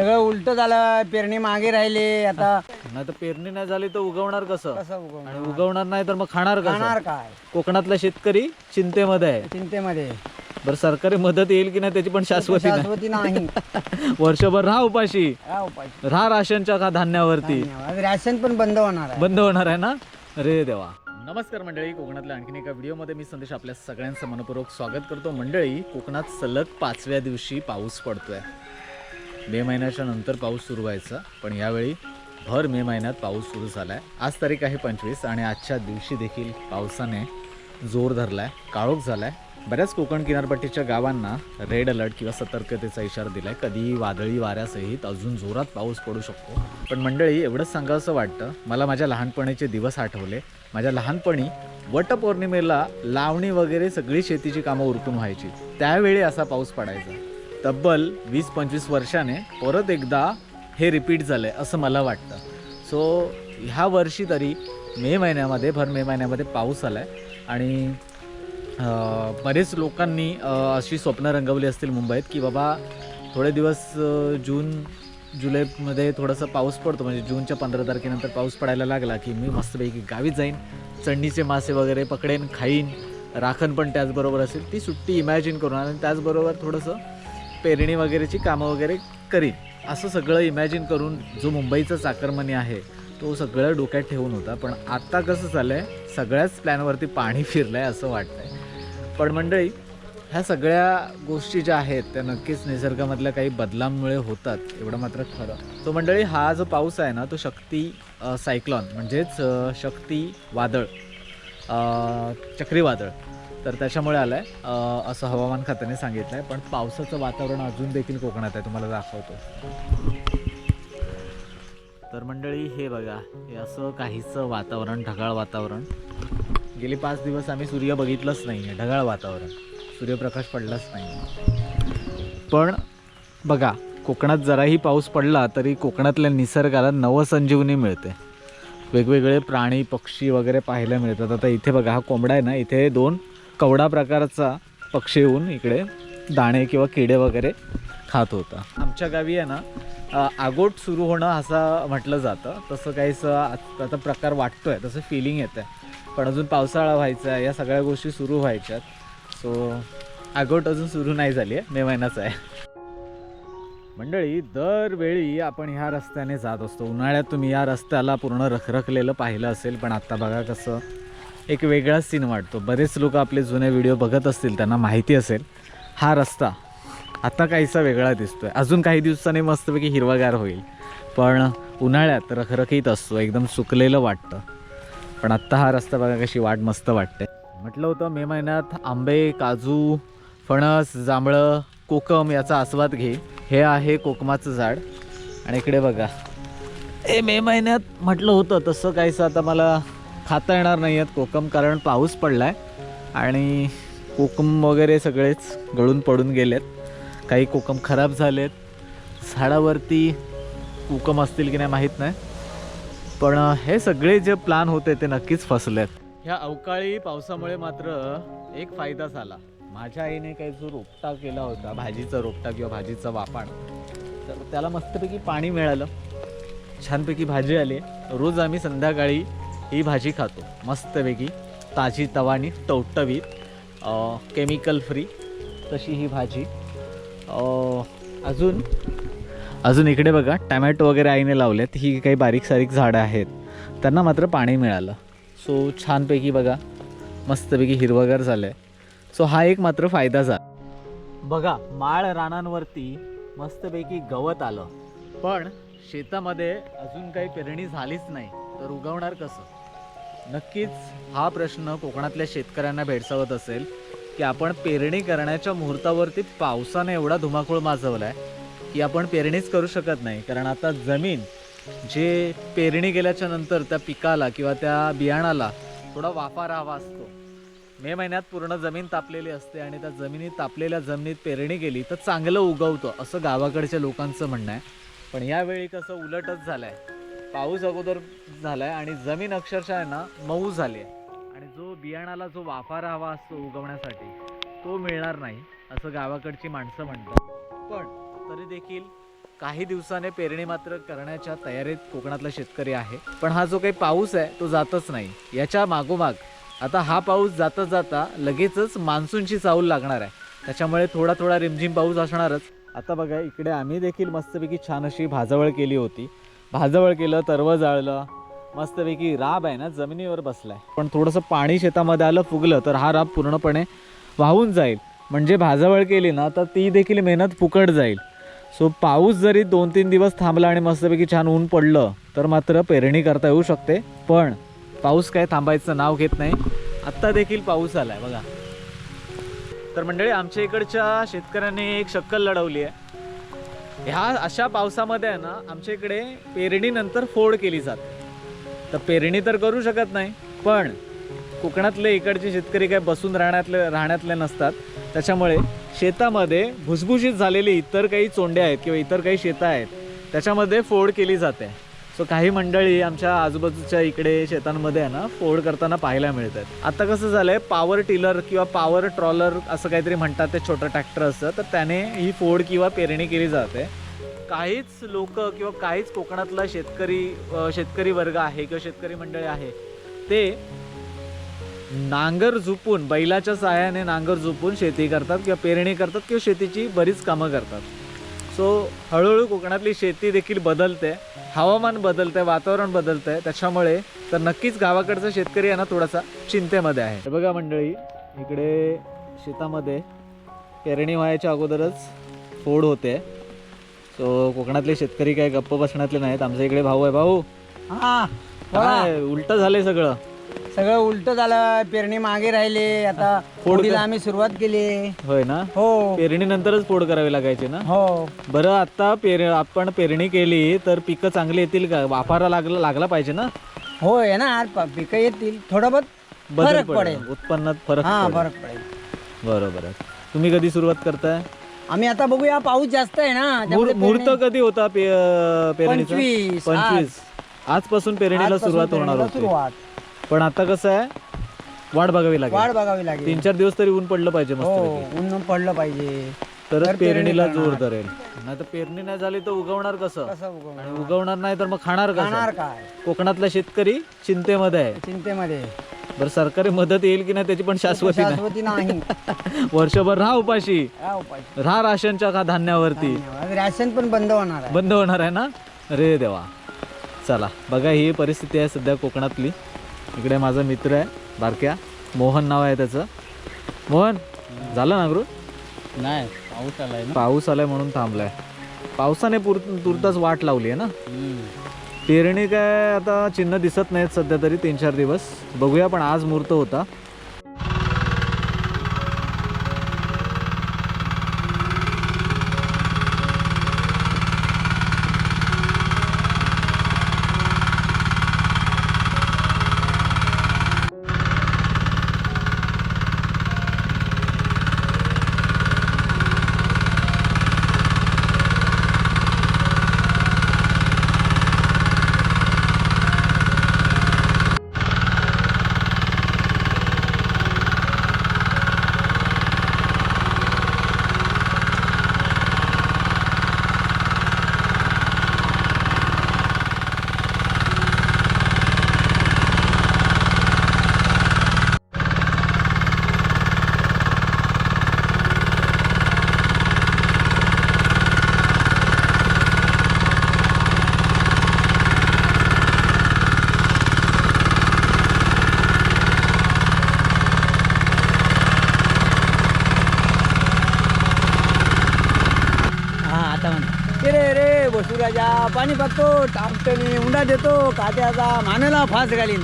सगळं उलट झालं पेरणी मागे राहिली आता नाही तर पेरणी नाही झाली तर उगवणार कसं? कसं उगवणार? आणि उगवणार नाही तर मग खाणार खाणार कसं काय? कोकणातला शेतकरी चिंतेमध्ये आहे. चिंतेमध्ये. बरं सरकारी मदत येईल की नाही त्याची पण शाश्वती नाही. शाश्वती नाही. वर्षभर राहा उपाशी. उपाय राहा राशनच्या का धान्यावरती. राशन पण बंद होणार आहे. बंद होणार आहे ना? अरे देवा. नमस्कार मंडळी कोकणातल्या आणखीन एका व्हिडिओमध्ये मी संदेश आपल्या सगळ्यांचं मनपूर्वक स्वागत करतो. मंडळी कोकणात सलग पाचव्या दिवशी पाऊस पडतोय. मे महिन्याच्या नंतर पाऊस सुरू व्हायचा पण यावेळी भर मे महिन्यात पाऊस सुरू झाला आहे आज तारीख आहे पंचवीस आणि आजच्या दिवशी देखील पावसाने जोर धरला आहे काळोख झाला आहे बऱ्याच कोकण किनारपट्टीच्या गावांना रेड अलर्ट किंवा सतर्कतेचा इशारा दिला आहे कधीही वादळी वाऱ्यासहित अजून जोरात पाऊस पडू शकतो. पण मंडळी एवढंच सांगावंसं वाटतं मला माझ्या लहानपणीचे दिवस आठवले. माझ्या लहानपणी वटपौर्णिमेला लावणी वगैरे सगळी शेतीची कामं उरकून व्हायची. त्यावेळी असा पाऊस पडायचा. तब्बल वीस पंचवीस वर्षाने परत एकदा हे रिपीट झालं आहे असं मला वाटतं. सो ह्या वर्षी तरी मे महिन्यामध्ये भर मे महिन्यामध्ये पाऊस आला आहे आणि बरेच लोकांनी अशी स्वप्न रंगवली असतील मुंबईत की बाबा थोडे दिवस जून जुलैमध्ये थोडंसं पाऊस पडतो. म्हणजे जूनच्या पंधरा तारखेनंतर पाऊस पडायला लागला की मी मस्तपैकी गावी जाईन चढणीचे मासे वगैरे पकडेन खाईन राखण पण त्याचबरोबर असेल. ती सुट्टी इमॅजिन करून आणि त्याचबरोबर थोडंसं पेरणी वगैरेची कामं वगैरे करीन. असं सगळं इमॅजिन करून जो मुंबईचा चाकरमनी आहे तो सगळं डोक्यात ठेवून होता. पण आत्ता कसं झालं आहे सगळ्याच प्लॅनवरती पाणी फिरलं आहे असं वाटतं आहे पण मंडळी ह्या सगळ्या गोष्टी ज्या आहेत त्या नक्कीच निसर्गामधल्या काही बदलांमुळे होतात एवढं मात्र खरं. तो मंडळी हा जो पाऊस आहे ना तो शक्ती सायक्लॉन म्हणजेच शक्ती वादळ चक्रीवादळ. तर त्याच्यामुळे आलं आहे असं हवामान खात्याने सांगितलं आहे पण पावसाचं वातावरण अजून देखील कोकणात आहे तुम्हाला दाखवतो. तर मंडळी हे बघा हे असं काहीचं वातावरण ढगाळ वातावरण. गेले पाच दिवस आम्ही सूर्य बघितलंच नाही आहे ढगाळ वातावरण. सूर्यप्रकाश पडलाच नाही पण बघा कोकणात जराही पाऊस पडला तरी कोकणातल्या निसर्गाला नवसंजीवनी मिळते. वेगवेगळे प्राणी पक्षी वगैरे पाहायला मिळतात. आता इथे बघा हा कोंबडा आहे ना इथे दोन कवडा प्रकारचा पक्षी येऊन इकडे दाणे किंवा किडे वगैरे खात होता. आमच्या गावी आहे ना आगोट सुरू होणं असं म्हटलं जातं. तसं काहीसं आता प्रकार वाटतोय तसं फिलिंग येतं पण अजून पावसाळा व्हायचा आहे या सगळ्या गोष्टी सुरू व्हायच्यात. सो आगोट अजून सुरू नाही झाली आहे मे महिनाच आहे. मंडळी दरवेळी आपण ह्या रस्त्याने जात असतो. उन्हाळ्यात तुम्ही या रस्त्याला पूर्ण रखरखलेलं पाहिलं असेल पण आत्ता बघा कसं एक वेगळाच सीन वाटतो. बरेच लोक आपले जुने व्हिडिओ बघत असतील त्यांना माहिती असेल. हा रस्ता आता काहीसा वेगळा दिसतो आहे अजून काही दिवसांनी मस्तपैकी हिरवागार होईल. पण उन्हाळ्यात रखरखीत असतो एकदम सुकलेलं वाटतं. पण आत्ता हा रस्ता बघा कशी वाट मस्त वाटते. म्हटलं होतं मे महिन्यात आंबे काजू फणस जांभळं कोकम याचा आस्वाद घे. हे आहे कोकमाचं झाड. आणि इकडे बघा. ए मे महिन्यात म्हटलं होतं तसं काहीसं आता मला खाता येणार नाही आहेत कोकम कारण पाऊस पडला आहे आणि कोकम वगैरे सगळेच गळून पडून गेलेत. काही कोकम खराब झालेत. झाडावरती कोकम असतील की नाही माहीत नाही. पण हे सगळे जे प्लान होते ते नक्कीच फसलेत. ह्या अवकाळी पावसामुळे मात्र एक फायदा झाला. माझ्या आईने काही जो रोपटा केला होता भाजीचा रोपटा किंवा भाजीचा वापाण तर त्याला मस्तपैकी पाणी मिळालं. छानपैकी भाजी आली. रोज आम्ही संध्याकाळी ही भाजी खातो. मस्तपैकी ताजी तवानी टवटवीत केमिकल फ्री तशी ही भाजी. अजून अजून इकडे बघा टमॅटो वगैरे आईने लावलेत. ही काही बारीक सारीक झाडं आहेत. त्यांना मात्र पाणी मिळालं. सो छानपैकी बघा मस्तपैकी हिरवगार झालं आहे सो हा एक मात्र फायदा झाला. बघा माळ रानांवरती मस्तपैकी गवत आलं. पण शेतामध्ये अजून काही पेरणी झालीच नाही. तर उगवणार कसं? नक्कीच हा प्रश्न कोकणातल्या शेतकऱ्यांना भेडसावत असेल की आपण पेरणी करण्याच्या मुहूर्तावरती पावसाने एवढा धुमाकूळ माजवला आहे की आपण पेरणीच करू शकत नाही. कारण आता जमीन जे पेरणी केल्याच्यानंतर त्या पिकाला किंवा त्या बियाणाला थोडा वाफा राहावा असतो. मे महिन्यात पूर्ण जमीन तापलेली असते आणि त्या जमिनीत तापलेल्या जमिनीत पेरणी केली तर चांगलं उगवतं असं गावाकडच्या लोकांचं म्हणणं आहे. पण यावेळी कसं उलटच झालं आहे पाऊस अगोदर झाला आहे आणि जमीन अक्षरशः आहे ना मऊ झाली आहे आणि जो बियाणाला जो वाफारा हवा असतो उगवण्यासाठी तो मिळणार नाही असं गावाकडची माणसं म्हणतात. पण तरी देखील काही दिवसाने पेरणी मात्र करण्याच्या तयारीत कोकणातला शेतकरी आहे. पण हा जो काही पाऊस आहे तो जातच नाही. याच्या मागोमाग आता हा पाऊस जाता जाता लगेचच मान्सूनची चाऊल लागणार आहे. त्याच्यामुळे थोडा थोडा रिमझिम पाऊस असणारच. आता बघा इकडे आम्ही देखील मस्तपैकी छान अशी भाजवळ केली होती. भाजवळ केलं तरवं जाळलं. मस्तपैकी राब आहे ना जमिनीवर बसलाय. पण थोडंसं पाणी शेतामध्ये आलं फुगलं तर हा राब पूर्णपणे वाहून जाईल. म्हणजे भाजवळ केली ना तर ती देखील मेहनत फुकट जाईल. सो पाऊस जरी दोन तीन दिवस थांबला आणि मस्तपैकी छान ऊन पडलं तर मात्र पेरणी करता येऊ शकते. पण पाऊस काय थांबायचं नाव घेत नाही. आत्ता देखील पाऊस आलाय बघा. तर मंडळी आमच्या इकडच्या शेतकऱ्यांनी एक शक्कल लढवली आहे. ह्या अशा पावसामध्ये आहे ना आमच्या इकडे पेरणीनंतर फोड केली जाते. तर पेरणी तर करू शकत नाही पण कोकणातले इकडचे शेतकरी काय बसून राहण्यातले राहण्यातले नसतात. त्याच्यामुळे शेतामध्ये भुसभुशीत झालेली इतर काही चोंड्या आहेत किंवा इतर काही शेतं आहेत त्याच्यामध्ये फोड केली जाते. सो काही मंडळी आमच्या आजूबाजूच्या इकडे शेतांमध्ये आहे ना फोड करताना पाहायला मिळतात. आता कसं झालंय पॉवर टिलर किंवा पॉवर ट्रॉलर असं काहीतरी म्हणतात ते छोटं ट्रॅक्टर असतं तर त्याने ही फोड किंवा पेरणी केली जाते. काहीच लोक किंवा काहीच कोकणातला शेतकरी शेतकरी वर्ग आहे किंवा शेतकरी मंडळी आहे ते नांगर झुपून बैलाच्या सहाय्याने नांगर झुपून शेती करतात किंवा पेरणी करतात किंवा शेतीची बरीच कामं करतात. सो हळूहळू कोकणातली शेती देखील बदलते. हवामान बदलतंय वातावरण बदलतंय. त्याच्यामुळे तर नक्कीच गावाकडचा शेतकरी आहे ना थोडासा चिंतेमध्ये आहे. बघा मंडळी इकडे शेतामध्ये पेरणी व्हायच्या अगोदरच फोड होते. सो कोकणातले शेतकरी काय गप्प बसण्यातले नाहीत. आमच्या इकडे भाऊ आहे. भाऊ हा उलट झालंय सगळं. सगळं उलट झालं. पेरणी मागे राहिली. आता फोड फोडीला आम्ही सुरुवात केली. होय ना? हो. पेरणीनंतरच फोड करावी लागायची ना? हो. बरं आता पेर आपण पेरणी केली तर पिकं चांगली येतील का? वाफारा लागला लागला पाहिजे ना? हो येणार प- पिकं येतील. थोडं बहुत बदल फरक पडेल. उत्पन्नात फरक हा पडेल. फरक पडेल. बरोबर आहे. तुम्ही कधी सुरुवात करताय? आम्ही आता बघूया पाऊस जास्त आहे ना त्यामुळे मुहूर्त पेरणी- कधी होता पे- अं, पेरणीचा? पंचवीस, पंचवीस. आजपासून पेरणीला आजपासून सुरुवात होणार पेरणीला होती. सुरुवात. पण आता कसं आहे वाट बघावी लागेल. वाढ बघावी लागेल. तीन चार दिवस तरी ऊन पडलं पाहिजे हो मस्त ऊन पडलं पाहिजे. तरच तर पेरणी पेरणीला जोर. धरेल. नाही तर पेरणी नाही झाली तर उगवणार कसं? कसं उगवणार? आणि उगवणार नाही तर मग खाणार खाणार कसं काय? कोकणातला शेतकरी चिंतेमध्ये आहे. चिंतेमध्ये. बरं सरकारी मदत येईल की नाही त्याची पण शाश्वती नाही? शाश्वती नाही. वर्षभर राहा उपाशी. उपाय राहा राशनच्या का धान्यावरती. धन्यवाद. राशन पण बंद होणार आहे. बंद होणार आहे ना? अरे देवा. चला बघा ही परिस्थिती आहे सध्या कोकणातली. इकडे माझा मित्र आहे बारक्या. मोहन नाव आहे त्याचं. मोहन झालं ना गुरु? नाही पाऊस आलाय पाऊस आलाय म्हणून थांबलाय. पावसाने पुर वाट लावली आहे ना? पेरणी काय आता चिन्ह दिसत नाहीत सध्या तरी तीन चार दिवस. बघूया पण आज मुहूर्त होता. पाणी बघतो टाकटणी उंडा देतो कात्याचा मानेला फास घालीन.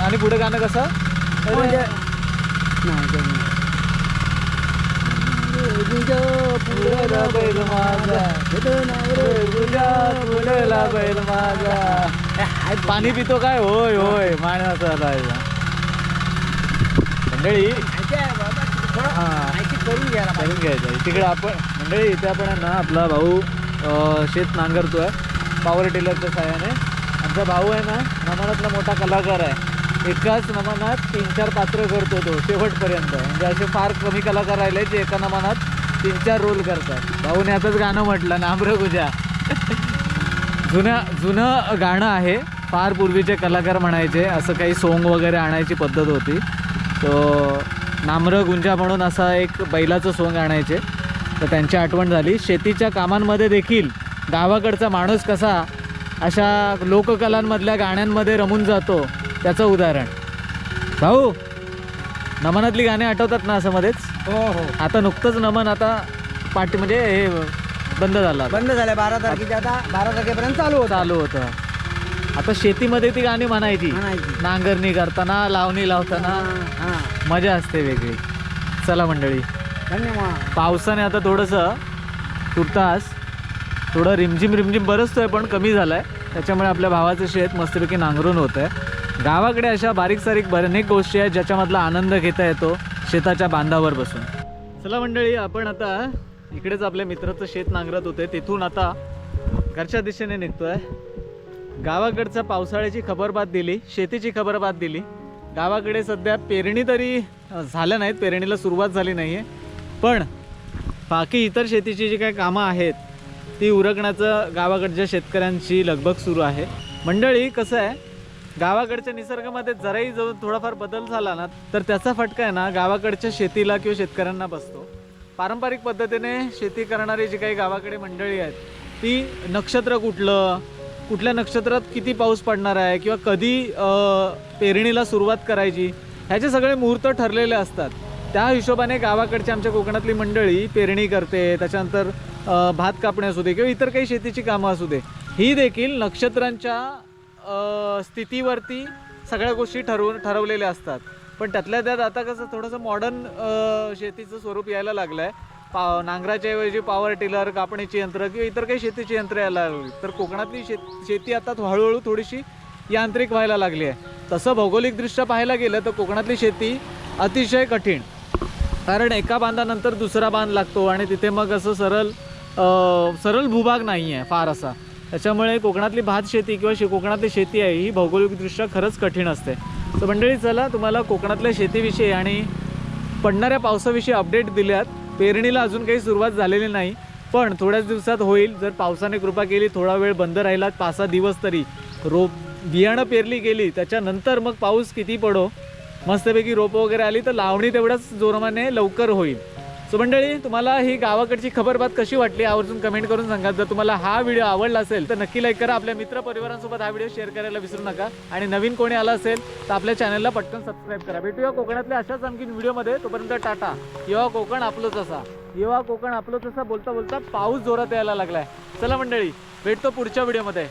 आणि पुढे गाणं कसं? म्हणजे? बैल माझा, बैल माझा. पाणी पितो काय? होय होय. माण्याचा. मंडळी? करून घ्यायला. करून घ्यायचं तिकडे आपण मंडळी इथे आपण ना आपला भाऊ शेत नांगरतो आहे पॉवर टिलरच्या साह्याने. आमचा भाऊ आहे ना नमनातला मोठा कलाकार आहे. एकाच नमनात तीन चार पात्र करतो तो शेवटपर्यंत. म्हणजे असे फार कमी कलाकार राहिले जे एका नमनात तीन चार रोल करतात. भाऊने आताच गाणं म्हटलं नाम्र गुजा जुनं जुनं गाणं आहे. फार पूर्वीचे कलाकार म्हणायचे असं काही सोंग वगैरे आणायची पद्धत होती. तो नाम्र गुंजा म्हणून असा एक बैलाचं सोंग आणायचे. तर त्यांची आठवण झाली. शेतीच्या कामांमध्ये देखील गावाकडचा माणूस कसा अशा लोककलांमधल्या गाण्यांमध्ये रमून जातो त्याचं उदाहरण. भाऊ नमनातली गाणी आठवतात ना असं मध्येच? हो हो. आता नुकतंच नमन आता पाठी म्हणजे हे बंद झालं. बंद झालं बारा तारखेच्या आता बारा तारखेपर्यंत चालू होता. चालू होतं. आता शेतीमध्ये ती गाणी म्हणायची. म्हणायची. नांगरणी करताना लावणी लावताना. मजा असते वेगळी. चला मंडळी धन्यवाद. पावसाने आता थोडंसं तुर्तास थोडं रिमझिम रिमझिम बरसतोय पण कमी झालं आहे त्याच्यामुळे आपल्या भावाचं शेत मस्तपैकी नांगरून होतं आहे गावाकडे अशा बारीक सारीक अनेक गोष्टी आहेत ज्याच्यामधला आनंद घेता येतो शेताच्या बांधावर बसून. चला मंडळी आपण आता इकडेच आपल्या मित्राचं शेत नांगरत होते तिथून आता घरच्या दिशेने निघतोय. गावाकडचा पावसाळ्याची खबरबात दिली शेतीची खबरबात दिली. गावाकडे सध्या पेरणी तरी झालं नाहीत पेरणीला सुरुवात झाली नाही आहे पण बाकी इतर शेतीची जी काही कामं आहेत ती उरकण्याचं गावाकडच्या शेतकऱ्यांची लगबग सुरू आहे. मंडळी कसं आहे? गावाकडच्या निसर्गामध्ये जराही जो थोडाफार बदल झाला ना तर त्याचा फटका आहे ना गावाकडच्या शेतीला किंवा शेतकऱ्यांना बसतो. पारंपरिक पद्धतीने शेती करणारी जी काही गावाकडे मंडळी आहेत ती नक्षत्र कुठलं कुठल्या नक्षत्रात किती पाऊस पडणार आहे किंवा कधी पेरणीला सुरुवात करायची ह्याचे सगळे मुहूर्त ठरलेले असतात. त्या हिशोबाने गावाकडची आमच्या कोकणातली मंडळी पेरणी करते त्याच्यानंतर भात कापणे असू दे किंवा इतर काही शेतीची कामं असू दे ही देखील नक्षत्रांच्या स्थितीवरती सगळ्या गोष्टी ठरवून ठरवलेल्या असतात. पण त्यातल्या त्यात आता कसं थोडंसं मॉडर्न शेतीचं स्वरूप यायला लागलं आहे पा नांगराच्या ऐवजी पॉवर टिलर कापणीची यंत्र किंवा इतर काही शेतीची यंत्र यायला लागली. तर कोकणातली शेत शेती आता हळूहळू थोडीशी यांत्रिक व्हायला लागली आहे. तसं भौगोलिकदृष्ट्या पाहायला गेलं तर कोकणातली शेती अतिशय कठीण. कारण एका बांधानंतर दुसरा बांध लागतो आणि तिथे मग असं सरळ सरळ भूभाग नाही आहे फार असा. त्याच्यामुळे कोकणातली भात शेती किंवा शे कोकणातली शेती आहे ही भौगोलिकदृष्ट्या खरंच कठीण असते. तर मंडळी चला तुम्हाला कोकणातल्या शेतीविषयी आणि पडणाऱ्या पावसाविषयी अपडेट दिल्यात. पेरणीला अजून काही सुरुवात झालेली नाही पण थोड्याच दिवसात होईल. जर पावसाने कृपा केली थोडा वेळ बंद राहिला पाच सहा दिवस तरी. रोप बियाणं पेरली गेली त्याच्यानंतर मग पाऊस किती पडो? मस्तपैकी रोपं वगैरे आली तर लावणी तेवढ्याच जोरमाने लवकर होईल. सो मंडळी तुम्हाला ही गावाकडची खबरबात कशी वाटली आवर्जून कमेंट करून सांगा. जर तुम्हाला हा व्हिडिओ आवडला असेल तर नक्की लाईक करा. आपल्या मित्र परिवारांसोबत हा व्हिडिओ शेअर करायला विसरू नका. आणि नवीन कोणी आला असेल तर आपल्या चॅनलला पटकन सबस्क्राईब करा. भेटूया कोकणातल्या अशाच आणखी व्हिडिओमध्ये. तोपर्यंत टाटा. येवा कोकण आपलंच असा. येवा कोकण आपलंच असा. बोलता बोलता पाऊस जोरात यायला लागलाय. चला मंडळी भेटतो पुढच्या व्हिडिओमध्ये.